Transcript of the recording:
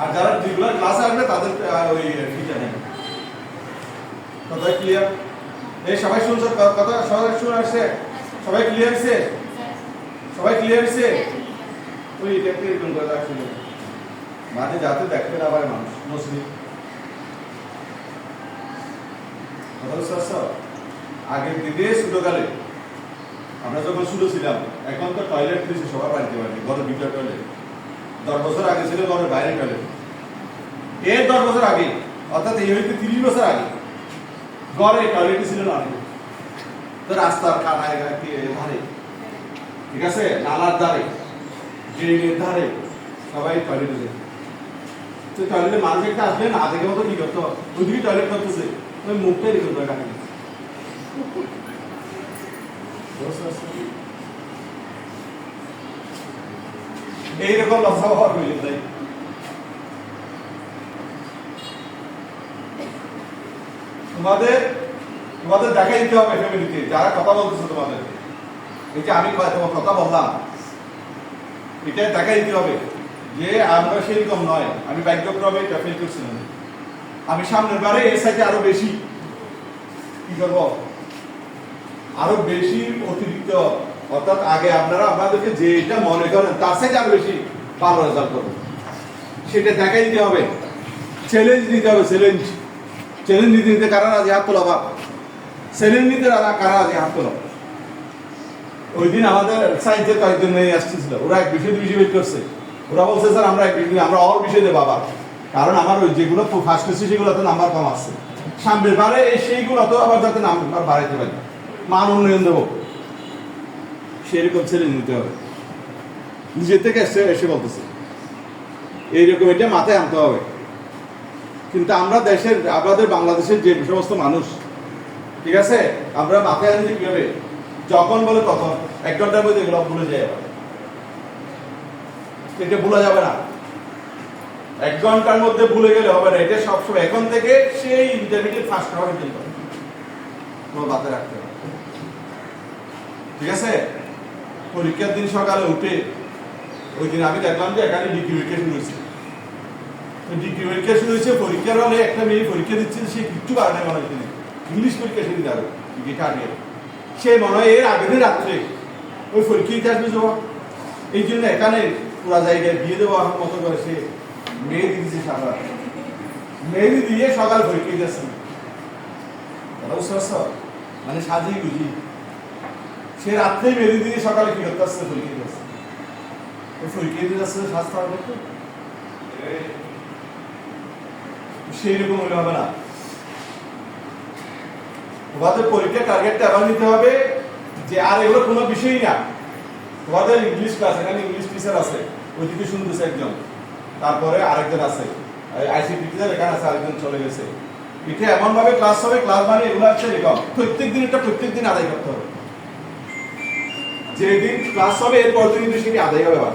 আর যারা রেগুলার ক্লাসে আসবে তাদের ওই ফিটা নেই কথা ক্লিয়ার এই সবাই শুনছো? কথা সবাই শুনে আসছে? সবাই ক্লিয়ার হয়েছে? সবাই ক্লিয়ার হয়েছে? ওই এটা একটু এরকম কথা শুনে মাঝে যাতে দেখবে না আবার মানুষ, মুসলিম? আগের দিনে ছোটকালে আমরা যখন শুরু ছিলাম, এখন তো টয়লেট দিয়েছে সবার বাড়িতে বাড়িতে ঘরের ভিতরে টয়লেট দশ বছর আগে ছিল ঘরের বাইরে টয়লেট এর দশ বছর আগে অর্থাৎ এই হইতে তিরিশ বছর আগে ঘরে টয়লেটই ছিল না। তো রাস্তার কানায় ধারে? ঠিক আছে? নালার ধারে ড্রেনের ধারে সবাই টয়লেটে যেত তো টয়লেটে মানুষ একটা আসবে না দেখে মতো কি করতো? ওইদিকে টয়লেট করতেছে। ওই মুখটাই রেখে দেয় কানে এইরকম লফা হওয়ার হইলে তাই তোমাদের তোমাদের দেখাই দিতে হবে ফ্যামিলিতে যারা কথা বলতেছে তোমাদের। এই যে আমি তোমার কথা বললাম। এটা দেখাই দিতে হবে যে আমরা সেরকম নয়। আমি ভাগ্যক্রমে এটা ফেল করছিলাম। আমি সামনের বারে এর সাথে আরও বেশি কি করব? আরও বেশি অতিরিক্ত অর্থাৎ আগে আপনারা আপনাদেরকে যেটা মনে করেন, তার সাথে আরও বেশি ভালো রেজাল্ট করব সেটা দেখাই দিতে হবে। চ্যালেঞ্জ দিতে হবে চ্যালেঞ্জ চ্যালেঞ্জ দিতে দিতে কারা রাজি? হাত তোলা বা চ্যালেঞ্জ নিতে কারা রাজি? হাত তোলা। ওই দিন আমাদের সায়েন্সের কয়েকজন মেয়ে আসতেছিল। ওরা এক বিষয় দুই বিষয় করছে। ওরা বলছে, স্যার, আমরা এক বিষয়, আমরা অল বিষয় দেবো আবার। কারণ আমার ওই যেগুলো ফার্স্ট করছি, সেগুলোতে নাম্বার কম আসছে সামনের বারে সেইগুলো তো আবার যাতে নাম্বার বাড়াইতে পারি। মান উন্নয়ন দেবো। সেরকম চ্যালেঞ্জ নিতে হবে। নিজের থেকে এসে এসে বলতেছে, এইরকম এটা মাথায় আনতে হবে। কিন্তু আমরা দেশের, আমাদের বাংলাদেশের যে সমস্ত মানুষ, ঠিক আছে? আমরা মাথায় আনতে কীভাবে? যখন বলে তখন এক ঘণ্টার মধ্যে এগুলো ভুলে যায় এটা ভুলা যাবে না। এক ঘণ্টার মধ্যে ভুলে গেলে হবে না। এটা সবসময় এখন থেকে সেই ইন্টারমিডিয়েট ফার্স্ট হওয়ার জন্য মাথায় রাখতে হবে ঠিক আছে? পরীক্ষার দিন সকালে উঠে ওই দিন আমি দেখলাম যে এখানে ডিগ্রি পরীক্ষা শুরু হয়েছে। ডিগ্রি পরীক্ষা শুরু হয়েছে, পরীক্ষার হলে একটা মেয়ে পরীক্ষা দিচ্ছে, সে কিচ্ছু পারে না মনে হচ্ছে ইংলিশ পরীক্ষা সেদিন যাবে ডিগ্রিটা আগে সে মনে হয় এর আগের রাত্রে ওই পরীক্ষা দিতে আসবে জবাব এই জন্য এখানে পুরা জায়গায় বিয়ে দেওয়া মতো করে সে মেয়ে দিয়েছে রাত। মেহেদি দিয়ে সকাল পরীক্ষা কথা মানে সাজিয়ে বুঝি সে রাত্রেই মেহেদি দিয়ে সকালে কি করতে আসছে পরীক্ষা আসছে ওই পরীক্ষা দিতে আসছে স্বাস্থ্য হবে একটু? সেই রকম হলে হবে না। তোমাদের পরীক্ষার টার্গেটটা এবার নিতে হবে যে আর এগুলো কোনো বিষয়ই না। তোমাদের ইংলিশ ক্লাস এখানে ইংলিশ টিচার আছে ওইদিকে শুনতেছে একজন। তারপরে আরেকজন আছে আইসিটি টিচার এখানে আছে, আরেকজন চলে গেছে। এটা এমন ভাবে ক্লাস হবে ক্লাস মানে এগুলো হচ্ছে এরকম। প্রত্যেক দিন এটা প্রত্যেক দিন আদায় করতে হবে। যেদিন ক্লাস হবে এরপর দিন কিন্তু সেটি আদায় হবে আবার?